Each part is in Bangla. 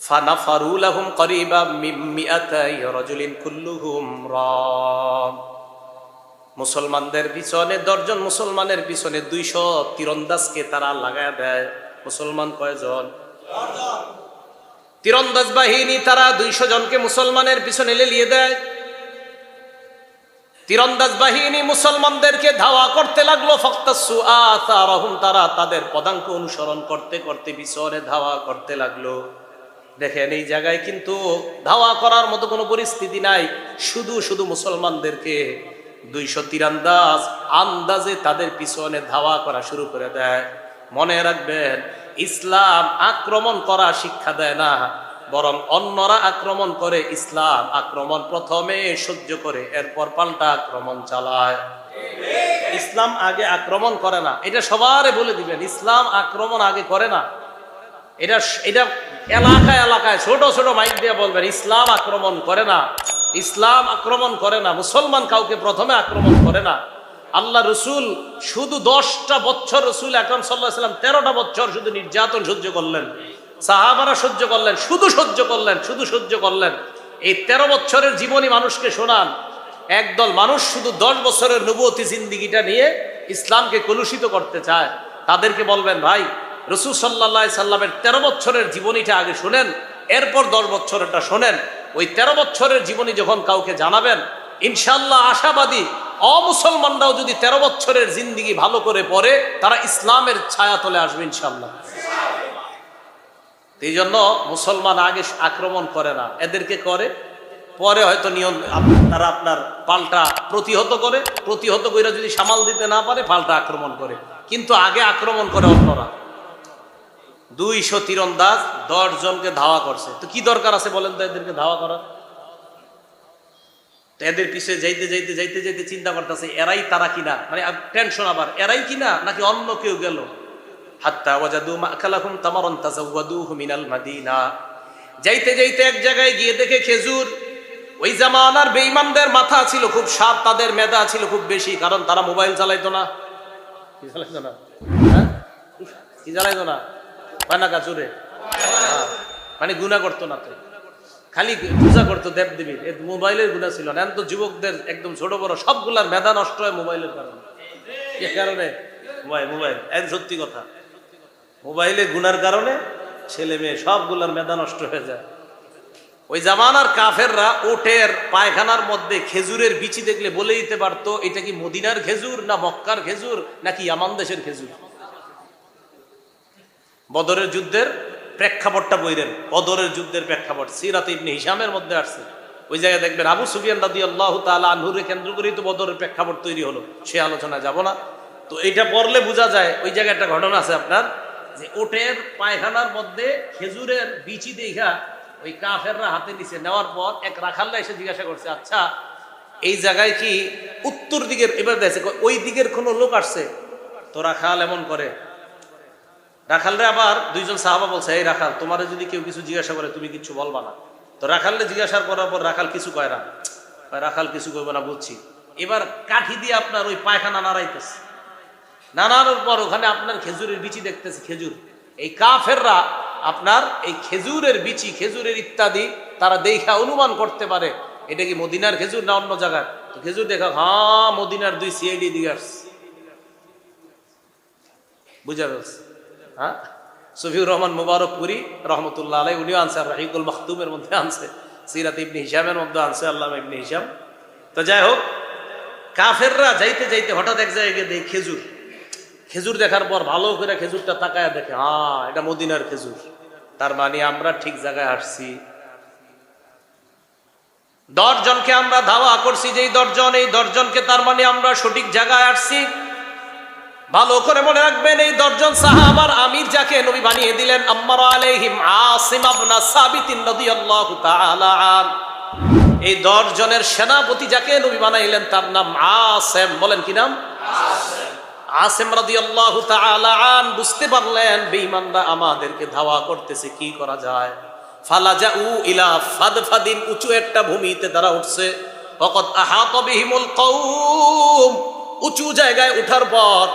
فنفروا لهم قريبا من مئتي رجل كلهم رام মুসলমানদের পিছনে দশজন মুসলমানের পিছনে দুইশো তীরন্দাজকে তারা লাগায় দেয় মুসলমান কয়জন তীরন্দাজ বাহিনী তারা দুইশো জনকে মুসলমানের পিছনে লেলিয়ে দেয় তীরন্দাজ বাহিনী মুসলমানদেরকে ধাওয়া করতে লাগলো ফক্ত রহুম তারা তাদের পদাঙ্ক অনুসরণ করতে করতে পিছনে ধাওয়া করতে লাগলো দেখেন, এই জায়গায় কিন্তু ধাওয়া করার মতো কোনো পরিস্থিতি নাই। শুধু শুধু মুসলমানদেরকে দুইশো তীরান্দাজ আন্দাজে তাদের পিছনে ধাওয়া করা শুরু করে দেয়। মনে রাখবেন, ইসলাম আক্রমণ করা শিক্ষা দেয় না, বরং অন্যরা আক্রমণ করে, ইসলাম আক্রমণ প্রথমে সহ্য করে, এরপর পাল্টা আক্রমণ চালায়। ইসলাম আগে আক্রমণ করে না। এটা সবারে বলে দিবেন, ইসলাম আক্রমণ আগে করে না। এটা এটা এলাকায় এলাকায় ছোট ছোট মাইক দিয়ে বলবেন, ইসলাম আক্রমণ করে না। ইসলাম আক্রমণ করে না। মুসলমান কাউকে প্রথমে আক্রমণ করে না। আল্লাহ রসুল শুধু দশটা বছর, রসুল আকরম সাল্লাহ সাল্লাম তেরোটা বছর শুধু নির্যাতন সহ্য করলেন। সাহাবারা সহ্য করলেন, শুধু সহ্য করলেন, শুধু সহ্য করলেন। এই তেরো বছরের জীবনী মানুষকে শোনান। একদল মানুষ শুধু দশ বছরের নবতী জিন্দিগিটা নিয়ে ইসলামকে কলুষিত করতে চায়। তাদেরকে বলবেন, ভাই রসুল সাল্লাহ সাল্লামের তেরো বছরের জীবনীটা আগে শোনেন, এরপর দশ বছরেরটা শোনেন। ওই তেরো বছরের জীবনী যখন কাউকে জানাবেন ইনশাল্লাহ আশাবাদী, অমুসলমানরাও যদি তেরো বছরের জিন্দিগি ভালো করে পড়ে, তারা ইসলামের ছায়া তলে আসবে ইনশাল্লাহ এই জন্য মুসলমান আগে আক্রমণ করে না। এদেরকে করে, পরে হয়তো নিয়ম তারা আপনার পাল্টা প্রতিহত করে প্রতিহত করে যদি সামাল দিতে না পারে, পাল্টা আক্রমণ করে। কিন্তু আগে আক্রমণ করে অন্যরা। দুইশো তীরন্দাজ দশ জনকে ধাওয়া করছে। তো কি দরকার আছে বলেন তো এদেরকে ধাওয়া করার? তো এদের পিছিয়ে যাইতে যাইতে যাইতে যাইতে চিন্তা করতেছে, এরাই তারা কিনা? মানে টেনশন আবার, এরাই কিনা নাকি অন্য কেউ গেল? যাইতে যাইতে এক জায়গায় গিয়ে দেখে খেজুর, ওই জামানার বেঈমানদের মাথা ছিল খুব সাপ তাদের মেধা ছিল খুব বেশি, কারণ তারা মোবাইল চালাইতো না। কি চালাইতো না? হ্যাঁ? কি চালাইতো না? পানা কাচুরে হ্যাঁ। মানে গুণা করতো না তো। খালি পূজা করতো দেব দেবীর। মোবাইলের গুণা ছিল না। তো যুবকদের একদম ছোট বড় সবগুলার মেধা নষ্ট হয় মোবাইলের কারণে। কারণে মোবাইল মোবাইল। এক সত্যি কথা। মোবাইলে গুনার কারণে ছেলে মেয়ে সবগুলার মেধা নষ্ট হয়ে যায়। ওই জামানার কাফেররা ওটের পায়খানার মধ্যে খেজুরের বিচি দেখলে বলে দিতে পারতো, এটা কি মদিনার খেজুর না মক্কার খেজুর নাকি ইয়ামান দেশের খেজুর? বদরের যুদ্ধের প্রেক্ষাপটটা বইরেন। বদরের যুদ্ধের প্রেক্ষাপট। সিরাত ইবনে হিসামের মধ্যে আসছে। ওই জায়গায় দেখবেন আবু সুফিয়ান রাদি আল্লাহ তালা আনহুরে কেন্দ্র করেই তো বদরের প্রেক্ষাপট তৈরি হলো। সে আলোচনায় যাব না। তো এটা পড়লে বোঝা যায়, ওই জায়গায় একটা ঘটনা আছে আপনার, যে ওটের পায়খানার মধ্যে খেজুরের বিচি দেখা ওই কাফেররা হাতে নিচে নেওয়ার পর এক রাখাল্লা এসে জিজ্ঞাসা করছে আচ্ছা এই জায়গায় কি উত্তর দিকের এবার দেখছে, ওই দিকের কোনো লোক আসছে? তো রাখাল এমন করে রাখালরে আবার দুইজন সাহাবা বলছে, এই রাখাল, তোমার যদি কেউ কিছু জিজ্ঞাসা করে, তুমি কিছু বলবা না। তো রাখালরে জিজ্ঞাসা করার পর রাখাল কিছু কয় না। রাখাল, কিছু করবে না, বুঝছি। এবার কাঠি দিয়ে আপনার ওই পায়খানা নাড়াইতেছে। নানানোর পর ওখানে আপনার খেজুরের বিচি দেখতেছে, খেজুর। এই কাফেররা আপনার এই খেজুরের বিচি, খেজুরের ইত্যাদি তারা দেখা অনুমান করতে পারে, এটা কি মদিনার খেজুর না অন্য জায়গায় তো খেজুর দেখা হ্যাঁ মদিনার দুই সিআইডি আসছে। বুঝা গেছে হ্যাঁ? সফিউর রহমান মুবারকপুরি রহমতুল্লাহ আলাই উনিও আনছে, আর রাহিকুল মখতুমের মধ্যে আনছে। সিরাত ইবনে হিসামের মধ্যে আনছে আল্লাহ ইবনে হিসাম তো যাই হোক, কাফেররা যাইতে যাইতে হঠাৎ এক জায়গায় গিয়ে দেখে খেজুর। খেজুর দেখার পর ভালো করে খেজুরটা তাকায় দেখে হ্যাঁ এটা মদিনার খেজুর। তার মানে আমরা ঠিক জায়গায় আসছি। দশজনকে আমরা ধাওয়া করছি যে এই দশজন, এই দশজনকে তার মানে আমরা সঠিক জায়গায় আসছি। ভালো করে মনে রাখবেন, এই দশজন সাহাবার আমির যাকে নবী বানিয়ে দিলেন, আম্মার আলাইহিম আসিম আবনা সাবিতিন রাদিয়াল্লাহু তাআলা আন। এই দশ জনের সেনাপতি যাকে নবী বানাইলেন, তার নাম আসেম। বলেন কি নাম? আসেম। রাদিয়াল্লাহু তাআলা আন। বুঝতে পারলেন, বেঈমানরা আমাদেরকে ধাওয়া করতেছে, কি করা যায়? ফালাজাউ ইলা ফাদফাদিন, উঁচু একটা ভূমিতে তারা উঠছে। ফকত আহাত বিহিমুল কওম, উঁচু জায়গায় উঠার পর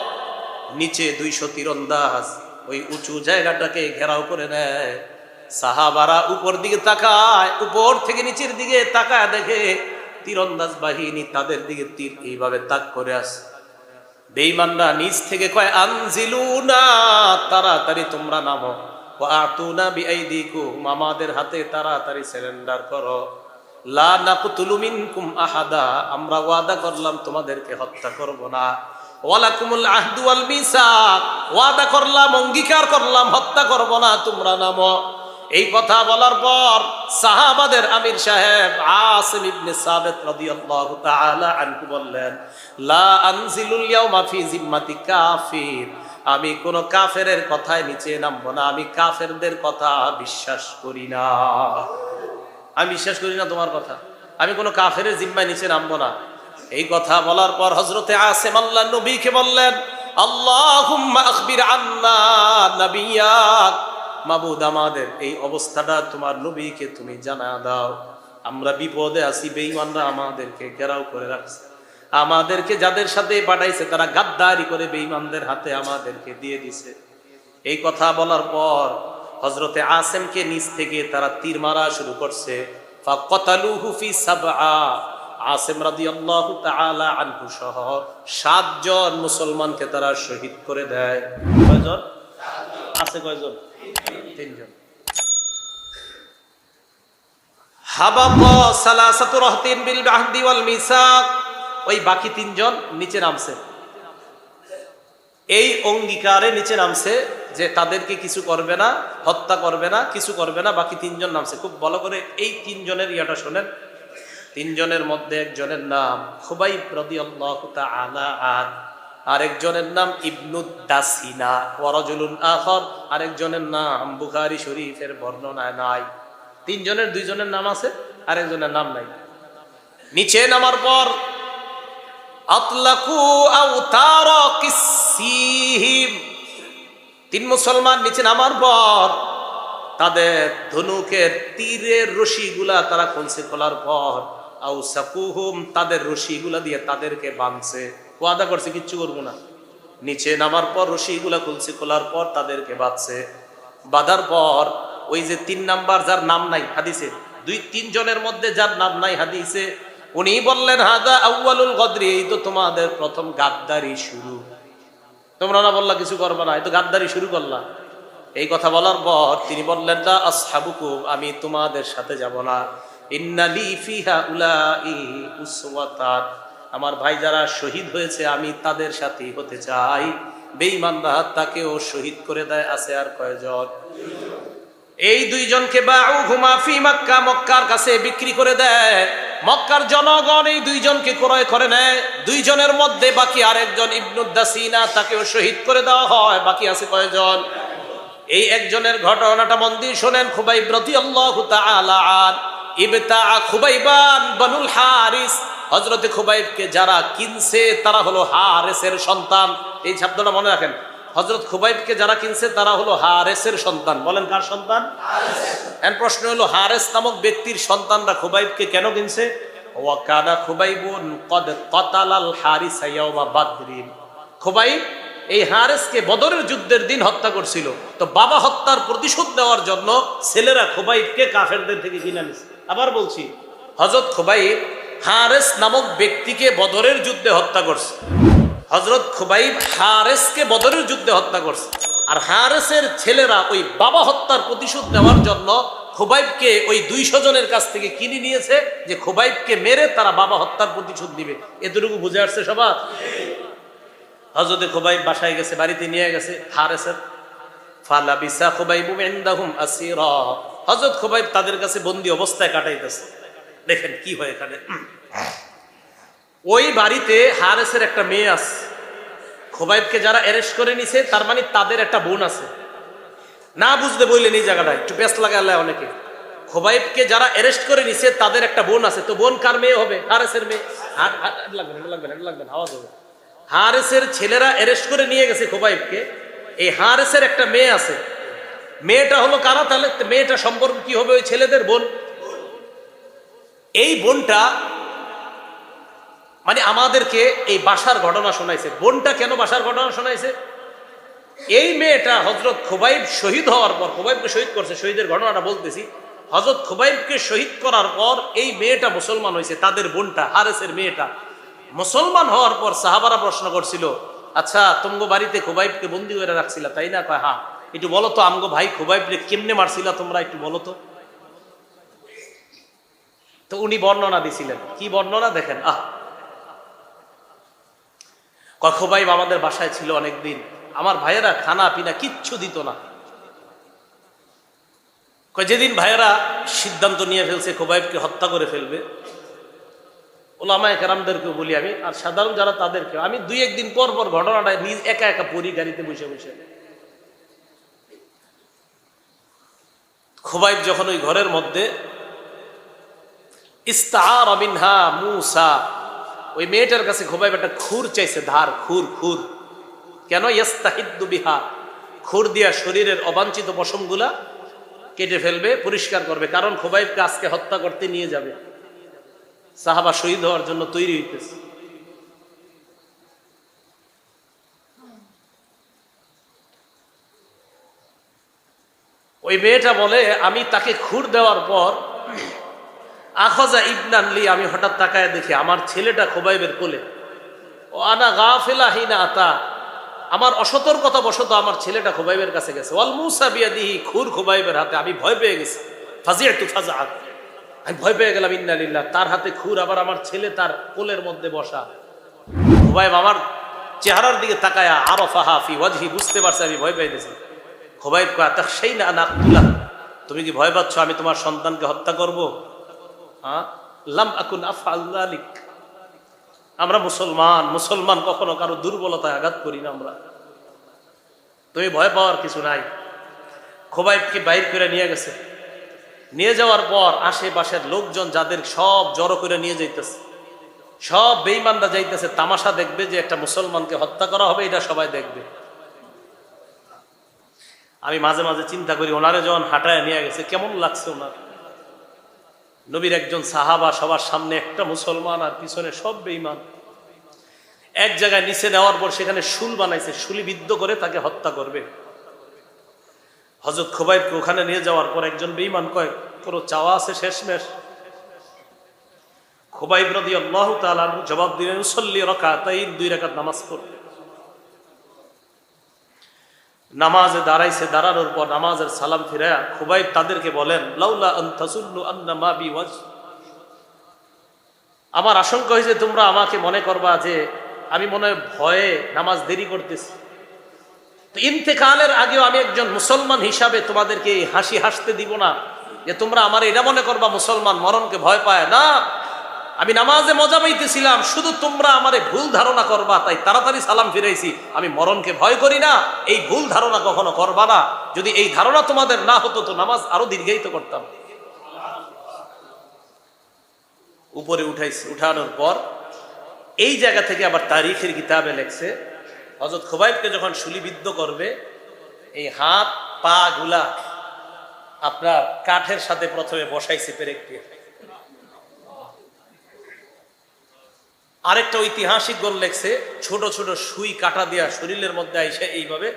নিচে দুইশো তীরন্দাজ, ওই উঁচু জায়গাটাকে ঘেরাও করে নেয়। সাহাবারা উপর দিকে তাকায়, উপর থেকে নিচের দিকে তাকায় দেখে তীরন্দাজ বাহিনী তাদের দিকে তীর এইভাবে তাক করে আসে। বেঈমানরা নিচ থেকে কয় আনজিলু না তাড়াতাড়ি তোমরা নামো। আমাদের হাতে তাড়াতাড়ি সারেন্ডার করো। লা মিনকুম আহাদা, আমরা ওয়াদা করলাম তোমাদেরকে হত্যা করব না। ওয়ালাকুমুল আহদু ওয়াল মিসাক, ওয়াদা করলাম, অঙ্গীকার করলাম, হত্যা করব না, তোমরা নামো। এই কথা বলার পর সাহাবাদের আমির সাহেব আসিম ইবনে সাবিত রাদিয়াল্লাহু তাআলা আনহু বললেন, লা আনজিলুল ইয়াউমা ফি জিম্মাতি কাফির। আমি কোন কাফেরের কথায় নিচে নামবো না, আমি কাফেরদের কথা বিশ্বাস করি না। আমি বিশ্বাস করি না তোমার কথা। আমি কোনো কাফের জিম্মায় নিচে নামবো না। এই কথা বলার পর হজরতে আসেম আল্লাহ নবীকে বললেন মাবুদ, আমাদের এই অবস্থাটা তোমার নবীকে তুমি জানা দাও। আমরা বিপদে আছি, বেঈমানরা আমাদেরকে ঘেরাও করে রাখছে। আমাদেরকে যাদের সাথে পাঠাইছে, তারা গাদ্দারি করে বেঈমানদের হাতে আমাদেরকে দিয়ে দিছে। এই কথা বলার পর হজরতে আসেমকে নিচ থেকে তারা তীর মারা শুরু করছে। ওই বাকি তিনজন নিচে নামছে। এই অঙ্গীকারে নিচে নামছে। যে তাদেরকে কিছু করবে না, হত্যা করবে না, কিছু করবে না, বাকি তিনজন নামছে। খুব ভালো করে এই তিনজনের ইয়াটা শোনেন। তিনজনের মধ্যে একজনের নাম খুবাই প্রদি আলা আর আরেকজনের নাম ইবনুদ দাসিনা ওয়ারাজুলুন আখর, আরেকজনের নাম বুখারী শরীফের বর্ণনায় নাই। তিনজনের দুইজনের নাম আছে, আরেকজনের নাম নাই। নিচে নামার পর, আতলাকু আউতার কিসিহিম তিন মুসলমান নিচে নামার পর তাদের ধনুকের তীরের রশিগুলা তারা খুলছে খোলার পর আউ সাকুহুম তাদের রশিগুলা দিয়ে তাদেরকে বাঁধছে। ওয়াদা করছে, কিচ্ছু করব না। নিচে নামার পর রশিগুলা খুলছে, খোলার পর তাদেরকে বাঁধছে। বাঁধার পর ওই যে তিন নাম্বার যার নাম নাই হাদিসে দুই তিনজনের মধ্যে যার নাম নাই, হাদিসে, উনি বললেন, হাদা আউয়ালুল গদরি এই তো তোমাদের প্রথম গাদ্দারি শুরু। তোমরা না বললা কিছু করবে না, এই তো গাদ্দারি শুরু করলা। এই কথা বলার পর তিনি বললেন না আসহাবুকুম, আমি তোমাদের সাথে যাব না। ইন্নালি ফিহা উলাই উসওয়াতান। আমার ভাই যারা শহীদ হয়েছে, আমি তাদের সাথেই হতে চাই। বেঈমানরা তাকেও শহীদ করে দেয়, আছে আর কয়জন? এই দুইজনকে বাউ ঘুমাফি মক্কা, মক্কার কাছে বিক্রি করে দেয়। মক্কার জনগণ এই দুইজনকে ক্রয় করে নেয়। দুইজনের মধ্যে বাকি আরেকজন ইবনুদ্দাসিনা তাকেও শহীদ করে দেওয়া হয়। বাকি আছে কয়জন? এই একজনের ঘটনাটা মন্দির শোনেন খুবাই ব্রতি আল্লাহ ইবতা খুবাইবান বানুল হারিস। হজরতে খুবাইবকে যারা কিনছে, তারা হলো হারেসের সন্তান। এই শব্দটা মনে রাখেন। হজরত খুবাইবকে যারা কিনছে তারা হলো হারেসের সন্তান। বলেন কার সন্তান? এন প্রশ্ন হলো হারেস নামক ব্যক্তির সন্তানরা খুবাইবকে কেন কিনছে? ওয়াকানা খুবাইবুন কদ কতালাল হারিসা ইয়াউমা বাদরিন। খুবাইব এই হারেসকে বদরের যুদ্ধের দিন হত্যা করছিল। তো বাবা হত্যার প্রতিশোধ নেওয়ার জন্য ছেলেরা খুবাইবকে কাফেরদের থেকে কিনে নিছে। আবার বলছি হজরত খুবাইব হারেস নামক ব্যক্তিকে বদরের যুদ্ধে হত্যা করছে। হজরত খুবাইব হারেসকে বদরের যুদ্ধে হত্যা করছে। আর হারেসের ছেলেরা ওই বাবা হত্যার প্রতিশোধ নেওয়ার জন্য খুবাইবকে ওই দুইশো জনের কাছ থেকে কিনে নিয়েছে যে খুবাইবকে মেরে তারা বাবা হত্যার প্রতিশোধ দিবে এতটুকু বুঝে আসছে সবার? হজরতে খুবাইব বাসায় গেছে, বাড়িতে নিয়ে গেছে হারেসের। ফালা বিসা খুবাইবু ইনদাহুম আসিরা। হজরত খুবাইব তাদের কাছে বন্দি অবস্থায় কাটাইতেছে। দেখেন কি হয় এখানে। ওই বাড়িতে হারেসের একটা মেয়ে আছে। খোবাইবকে যারা অ্যারেস্ট করে নিছে, তার মানে তাদের একটা বোন আছে। না বুঝতে বললেন এই জায়গাটা একটু ব্যস্ত লাগালে অনেকে। খোবাইবকে যারা অ্যারেস্ট করে নিছে, তাদের একটা বোন আছে। তো বোন কার মেয়ে হবে? হারেসের মেয়ে। হবে। হারেসের ছেলেরা অ্যারেস্ট করে নিয়ে গেছে খোবাইবকে। এই হারেসের একটা মেয়ে আছে। মেয়েটা হলো কারা তাহলে? মেয়েটা সম্পর্ক কি হবে ওই ছেলেদের বোন? এই বোনটা মানে আমাদেরকে এই বাসার ঘটনা শোনাইছে। বোনটা কেন বাসার ঘটনা শোনাইছে? এই মেয়েটা হজরত খুবাইব শহীদ হওয়ার পর, খুবাইবকে শহীদ করছে, শহীদের ঘটনাটা বলতেছি। হজরত খুবাইবকে শহীদ করার পর এই মেয়েটা মুসলমান হয়েছে, তাদের বোনটা, হারেসের মেয়েটা। মুসলমান হওয়ার পর সাহাবারা প্রশ্ন করছিল আচ্ছা তোমগো বাড়িতে খুবাইবকে বন্দি করে রাখছিলা, তাই না? কয় হ্যাঁ একটু বলো তো, আমগো ভাই খুবাইবকে কেমনে মারছিলা তোমরা একটু বলো তো? তো উনি বর্ণনা দিছিলেন। কি বর্ণনা? দেখেন, আহ কখবাইব আমাদের বাসায় ছিল অনেকদিন। আমার ভাইয়েরা খানা পিনা কিচ্ছু দিত না। যেদিন ভাইয়েরা সিদ্ধান্ত নিয়ে ফেলছে, খোবাইবকে হত্যা করে ফেলবে, ওলামায় কেরামদেরকেও বলি আমি, আর সাধারণ যারা তাদেরকে আমি দুই একদিন পর পর ঘটনাটা নিজ একা একা পড়ি গাড়িতে বসে বসে। খোবাইব যখন ওই ঘরের মধ্যে ইস্তার অবিনহা মুসা ওই মেয়েটার কাছে খোবাইব একটা খুর চাইছে, ধার, খুর খুর। কেন? ইয়াস্তাহিদ্দু বিহা। খুর দিয়া শরীরের অবাঞ্ছিত পশমগুলা কেটে ফেলবে, পরিষ্কার করবে। কারণ খোবাইবকে আজকে হত্যা করতে নিয়ে যাবে। সাহাবা শহীদ হওয়ার জন্য তৈরি হইতেছে। ওই মেয়েটা বলে, আমি তাকে খুর দেওয়ার পর আখজা ইবনানলি আমি হঠাৎ তাকায় দেখি আমার ছেলেটা খোবাইবের কোলে। ও আনা গাফেলা হিনা আতা। আমার অসতর্কতা বশত আমার ছেলেটা খোবাইবের কাছে গেছে। ওয়াল মুসা বিয়া দিহি খুর খোবাইবের হাতে। আমি ভয় পেয়ে গেছি। ফাজিয়া একটু ফাজা আমি ভয় পেয়ে গেলাম ইন্নালিল্লাহ তার হাতে খুর, আবার আমার ছেলে তার কোলের মধ্যে বসা। খোবাইব আমার চেহারার দিকে তাকায়া আরও ফাহাফি ওয়াজহি, বুঝতে পারছে, আমি ভয় পেয়েছি খোবাইব কয়া তা সেই না নাকুলা তুমি কি ভয় পাচ্ছ? আমি তোমার সন্তানকে হত্যা করব? আফআল্লালিক আমরা মুসলমান মুসলমান কখনো কারও দুর্বলতায় আঘাত করি না আমরা। তুমি ভয় পাওয়ার কিছু নাই। খোবাইবকে বাইর করে নিয়ে গেছে। নিয়ে যাওয়ার পর আশেপাশের লোকজন যাদের সব জড়ো করে নিয়ে যাইতেছে। সব বেইমানরা যাইতেছে, তামাশা দেখবে যে একটা মুসলমানকে হত্যা করা হবে, এটা সবাই দেখবে। আমি মাঝে মাঝে চিন্তা করি, ওনারে যখন হাঁটায় নিয়ে গেছে, কেমন লাগছে ওনার? নবীর একজন সাহাবা, সবার সামনে একটা মুসলমান আর পিছনে সব বেইমান এক জায়গায় নিচে নেওয়ার পর সেখানে শুল বানাইছে, শুলি বিদ্ধ করে তাকে হত্যা করবে। হজরত খোবাইবকে ওখানে নিয়ে যাওয়ার পর একজন বেইমান কয় কোনো চাওয়া আছে শেষমেশ। খোবাইব রদি আল্লাহ তালার জবাব দিলেন সল্লি রকা তাই দুই রাকাত নামাজ পড়বে নামাজে দাঁড়াইছে, দাঁড়ানোর পর নামাজের সালাম ফিরে খুবাইব তাদেরকে বলেন আমার আশঙ্কা হয়েছে তোমরা আমাকে মনে করবা যে আমি মনে ভয়ে নামাজ দেরি করতেছি। তো ইন্তেকালের আগেও আমি একজন মুসলমান হিসাবে তোমাদেরকে হাসি হাসতে দিব না যে তোমরা আমার এটা মনে করবা মুসলমান মরণকে ভয় পায়। না আমি নামাজে মজা পাইতেছিলাম, শুধু তোমরা আমারে ভুল ধারণা করবা, তাই তাড়াতাড়ি সালাম ফিরাইছি। আমি মরণকে ভয় করি না, এই ভুল ধারণা কখনো করবা না। যদি এই ধারণা তোমাদের না হতো, তো নামাজ আরও দীর্ঘায়িত করতাম। উপরে উঠাইছে, উঠানোর পর এই জায়গা থেকে আবার তারিখের কিতাবে লেখছে হজরত খোবাইবকে যখন শুলিবিদ্ধ করবে, এই হাত, পা গুলা আপনার কাঠের সাথে প্রথমে বসাইছে পেরেক দিয়ে। আরেকটা ঐতিহাসিক গোল লেখছে ছোট ছোট সুই কাটা দেওয়া শরীরের মধ্যে আইসে এইভাবে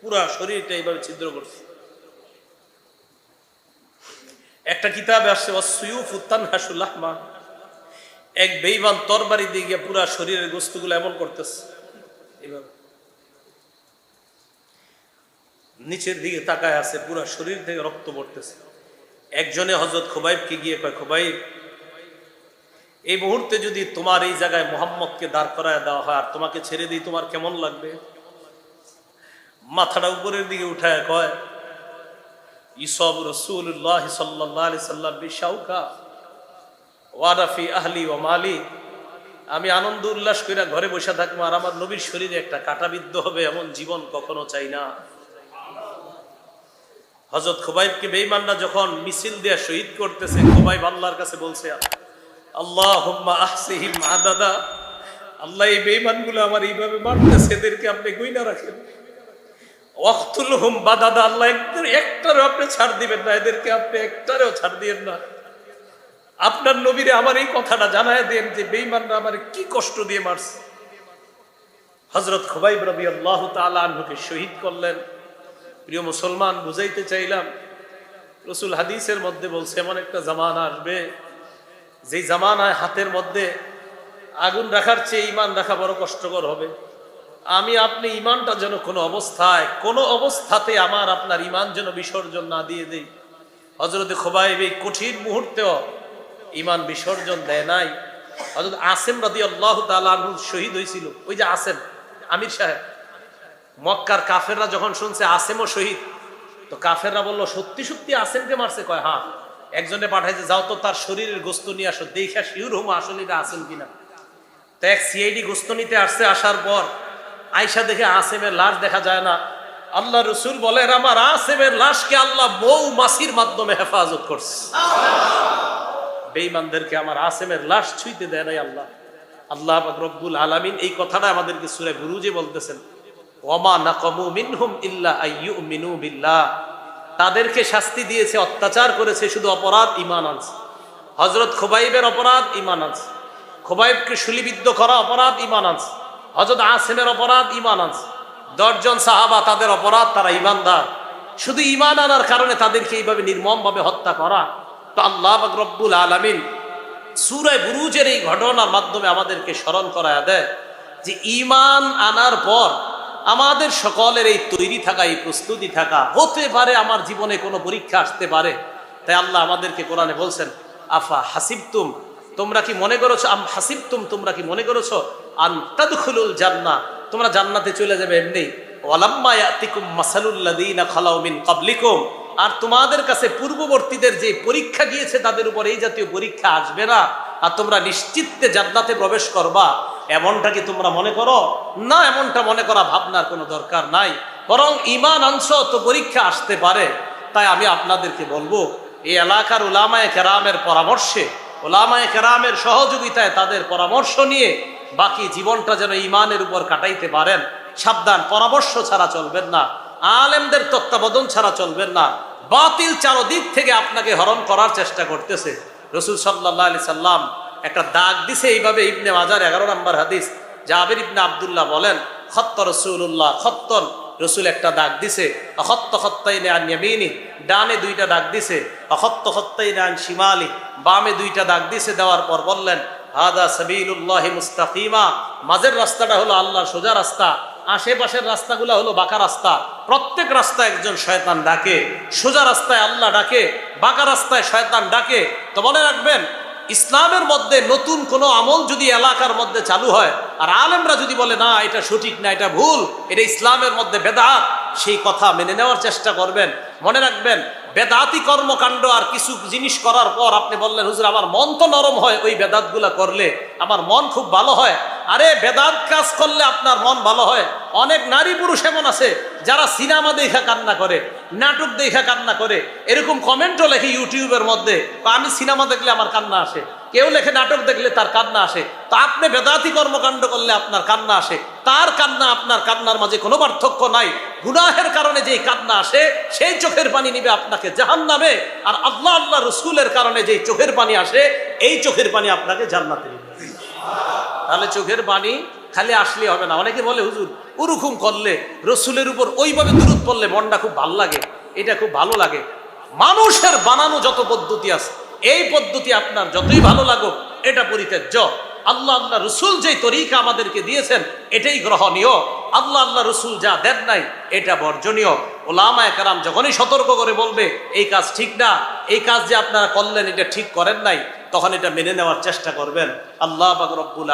পুরা শরীরটা এইভাবে ছিদ্র করছে। একটা কিতাবে আসছে অসুয়ুফ এক বেইমান তরবারি দিয়ে গিয়ে পুরা শরীরের গোস্তগুলো এমন করতেছে, এইভাবে। নিচের দিকে তাকায় আছে, পুরা শরীর থেকে রক্ত পড়তেছে। একজনে হজরত খোবাইবকে গিয়ে কয়, খোবাইব এই মুহূর্তে যদি তোমার এই জায়গায় মোহাম্মদকে দাঁড় করায় দেওয়া হয় আর তোমাকে ছেড়ে দিই, তোমার কেমন লাগবে? মাথাটা উপরের দিকে উঠায় কয়, ইসব রসুল্লাহ সাল্লি সাল্লাম বিশাউকা ওয়ারাফি আহলি ও মালি, আমি আনন্দ উল্লাস করে ঘরে বসে থাকব আর আমার নবীর শরীরে একটা কাটাবিদ্ধ হবে এমন জীবন কখনো চাই না। হজরত খোবাইবকে বেইমানরা যখন মিছিল দিয়ে শহীদ করতেছে, খোবাইব আল্লাহর কাছে বলছে আল্লাহ আল্লাহ এই আমার এইভাবে এদেরকে আপনি রাখেন। ওয়াক্তুল হুম বাদাদা, আল্লাহ একদের একটারও আপনি ছাড় দিবেন না, এদেরকে আপনি ছাড় দিবেন না। আপনার নবীরে আমার এই কথাটা জানায় দেন যে বেইমানরা আমার কি কষ্ট দিয়ে মারছে। হজরত খুবাইব রবি আল্লাহ তালকে শহীদ করলেন। প্রিয় মুসলমান, বুঝাইতে চাইলাম, রসুল হাদিসের মধ্যে বলছে, এমন একটা জামানা আসবে যেই জামানায় হাতের মধ্যে আগুন রাখার চেয়ে ইমান রাখা বড় কষ্টকর হবে। আমি, আপনি ইমানটা যেন কোনো অবস্থায়, কোনো অবস্থাতে আমার আপনার ইমান যেন বিসর্জন না দিয়ে দেই। হজরত খোবাইব এই কঠিন মুহূর্তেও ইমান বিসর্জন দেয় নাই। হজরত আসেম রাদি আল্লাহ তালু শহীদ হয়েছিল। ওই যে আসেম, আমির সাহেব, মক্কার কাফেররা যখন শুনছে আসেমও শহীদ, তো কাফেররা বলল, সত্যি সত্যি আসেমকে মারছে? কয় হ্যাঁ। একজনে পাঠাইছে, যাও তো তার শরীরের গোস্ত নিয়ে আসো, দেখা শিউর হুম আসলে এটা আসেন কিনা? তো এক সিআইডি গোস্ত নিতে আসছে, আসার পর আয়সা দেখে আসেমের লাশ দেখা যায় না। আল্লাহ রসুল বলেন, আমার আসেমের লাশকে আল্লাহ মৌ মাসির মাধ্যমে হেফাজত করছে। বেঈমানদেরকে আমার আসেমের লাশ ছুঁইতে দেয় নাই আল্লাহ। আল্লাহ রব্বুল আলামিন এই কথাটা আমাদেরকে সুরে বুরুজে বলতেছেন ওমা নাকমু মিনহুম ইল্লা আইয়ুমিনু বিল্লাহ। তাদেরকে শাস্তি দিয়েছে, অত্যাচার করেছে, শুধু অপরাধ ইমান আনছে। হজরত খোবাইবের অপরাধ ইমান আনছে। খোবাইবকে শুলিবিদ্ধ করা অপরাধ ইমান আনছে। হজরত আসেমের অপরাধ ইমান আনছে। দশজন সাহাবা তাদের অপরাধ, তারা ইমানদার। শুধু ইমান আনার কারণে তাদেরকে এইভাবে নির্মমভাবে হত্যা করা। তো আল্লাহ রব্বুল আলামিন সুরায় বুরুজের এই ঘটনার মাধ্যমে আমাদেরকে স্মরণ করায় দেয় যে, ইমান আনার পর আমাদের সকলের এই তৈরি থাকা, এই প্রস্তুতি থাকা, হতে পারে আমার জীবনে কোনো পরীক্ষা আসতে পারে। তাই আল্লাহ আমাদেরকে কোরআনে বলছেন, আফা হাসিবতুম? তোমরা কি মনে করেছ, আম হাসিবতুম? তোমরা কি মনে করেছ, আন তাদখুলুল জান্নাহ তোমরা জান্নাতে চলে যাবে এমনি। ওয়ালাম্মা ইয়াতিকুম মাসালুল্লাযীনা খালাউ মিন ক্বাবলিকুম? আর তোমাদের কাছে পূর্ববর্তীদের যে পরীক্ষা গিয়েছে, তাদের উপর এই জাতীয় পরীক্ষা আসবে না। আর তোমরা নিশ্চিত্তে জান্নাতে প্রবেশ করবা। এমনটা কি তোমরা মনে করো? না, এমনটা মনে করা ভাবনার কোনো দরকার নাই। বরং ইমান অংশ তো পরীক্ষা আসতে পারে। তাই আমি আপনাদেরকে বলব, এই এলাকার ওলামায় কেরামের পরামর্শে ওলামায় কেরামের সহযোগিতায় তাদের পরামর্শ নিয়ে বাকি জীবনটা যেন ইমানের উপর কাটাইতে পারেন। সাবধান, পরামর্শ ছাড়া চলবেন না। আলেমদের তত্ত্বাবধান ছাড়া চলবেন না। বাতিল চারদিক থেকে আপনাকে হরণ করার চেষ্টা করতেছে। রসুল সাল্লাহ আলি সাল্লাম একটা দাগ দিছে এইভাবে ইবনে মাজার এগারো নম্বর হাদিস। জাবির ইবনে আবদুল্লাহ বলেন, খত্ত রসুল্লাহ খত্তন। রসুল একটা দাগ দিছে। অখত্ত খত্তাইনে আন ইয়ামিনি। ডানে দুইটা দাগ দিছে। অখত্ত খত্তাইনে আন শিমালি। বামে দুইটা দাগ দিছে, দেওয়ার পর বললেন, হাদা সাবিলুল্লাহি মুস্তাকিমা। মাঝের রাস্তাটা হলো আল্লাহর সোজা রাস্তা, আশেপাশের রাস্তাগুলো হলো বাঁকা রাস্তা। প্রত্যেক রাস্তায় একজন শয়তান ডাকে। সোজা রাস্তায় আল্লাহ ডাকে, বাঁকা রাস্তায় শয়তান ডাকে। তো মনে রাখবেন ইসলামের মধ্যে নতুন কোনো আমল যদি এলাকার মধ্যে চালু হয়, আর আলেমরা যদি বলে, না, এটা সঠিক না, এটা ভুল, এটা ইসলামের মধ্যে বেদাত, সেই কথা মেনে নেওয়ার চেষ্টা করবেন। মনে রাখবেন, বেদাতি কর্মকাণ্ড আর কিছু জিনিস করার পর আপনি বললেন, হুজুর, আমার মন তো নরম হয় ওই বেদাতগুলা করলে, আমার মন খুব ভালো হয়। আরে, বেদাত কাজ করলে আপনার মন ভালো হয়। অনেক নারী পুরুষ এমন আছে, যারা সিনেমা দেখা কান্না করে। নাটক দেখা কান্না করে। এরকম কমেন্টও লেখে ইউটিউবের মধ্যে। বা আমি সিনেমা দেখলে আমার কান্না আসে। কেউ লেখে নাটক দেখলে তার কান্না আসে। তা আপনি বেদাতি কর্মকাণ্ড করলে আপনার কান্না আসে। তার কান্না আপনার কান্নার মাঝে কোনো পার্থক্য নাই। গুনাহের কারণে যেই কান্না আসে, সেই চোখের পানি নিবে আপনাকে জাহান নামে আর আল্লাহ আল্লাহ রসুলের কারণে যেই চোখের পানি আসে, এই চোখের পানি আপনাকে জান্নাতে নিবে। তাহলে চোখের পানি খালি আসলে হবে না। অনেকে বলে, হুজুর ওরকম করলে, রসুলের উপর ওইভাবে দূরত পড়লে মনটা খুব ভালো লাগে, এটা খুব ভালো লাগে। মানুষের বানানো যত পদ্ধতি আছে, এই পদ্ধতি আপনার যতই ভালো লাগুক, এটা পরিত্যাজ্য। আল্লাহ আল্লাহ রসুল যে তরিকা আমাদেরকে দিয়েছেন, এটাই গ্রহণীয়। আল্লাহ আল্লাহ রসুল যা দেন নাই, এটা বর্জনীয়। ওলামায় কারাম যখনই সতর্ক করে বলবে, এই কাজ ঠিক না, এই কাজ যে আপনারা করলেন, এটা ঠিক করেন নাই, তখন এটা মেনে নেওয়ার চেষ্টা করবেন। আল্লাহ রব্বুল